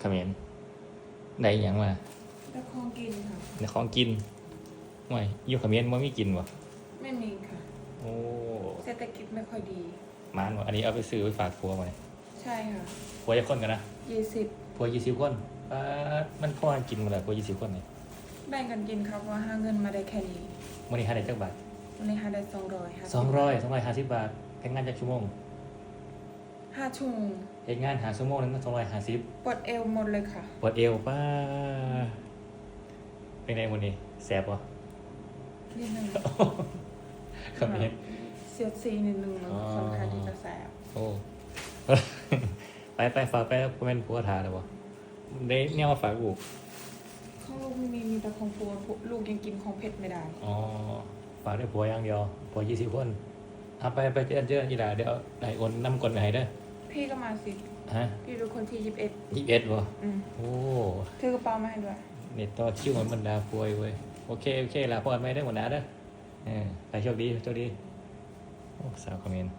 เขมรได้หยังมาแล้วของกินค่ะ ในของกินไม่อยู่เขมรมันมีกินวะไม่มีค่ะ โอ้เศรษฐกิจไม่ค่อยดี มานวะอันนี้เอาไปซื้อไปฝากผัวมาเลยใช่ค่ะผัวจะคนกันนะยี่สิบผัวยี่สิบคนป้าดมันพอกินหมาเลยผัวยี่สิบคนนี่แบ่งกันกินครับว่าหาเงินมาได้แค่นี้มันนี่ห้าได้จักบาทวันนี้หาได้สองร้อยค่ะสองร้อยสองร้อยห้าสิบบาทแค่งานจักชั่วโมง ห้าชั่วโมงเฮ็ดงานหาชั่วโมงนึงก็สองร้อยห้าสิบปวดเอวหมดเลยค่ะ ปวดเอวป้าเป็นไงวันนี้แสบปะนิดนึงเขมรเสียดสีนิดนึงมันอ๋อค่อนข้างที่จะแสบโอ้ไปไปฝากไปแล้วเป็นผัวทาแล้วปะได้เนี่ยมาฝากลูกข้างลูกไม่มีมีแต่ของปัวลูกยังกินของเผ็ดไม่ได้อ๋อฝากด้วยผัวอย่างเดียวผัวยี่สิบคนเอาไปไปเจอเจออีหลาเดี๋ยวไอ้โอนน้ำกลไปให้เด้อ พี่ก็มาสิ ฮะพี่เป็นคนที่ยิบเอ็ดยี่สิบเอ็ดวะอืมโอ้ถือกระเป๋ามาให้ด้วยเน็ตต่อคิวเหมือนบรรดาป่วยเว้ยโอเคโอเคลาพอกันไม่ได้หมดนะเด้อเออไปโชคดีโชคดีโอ้สาวคอมเมนต์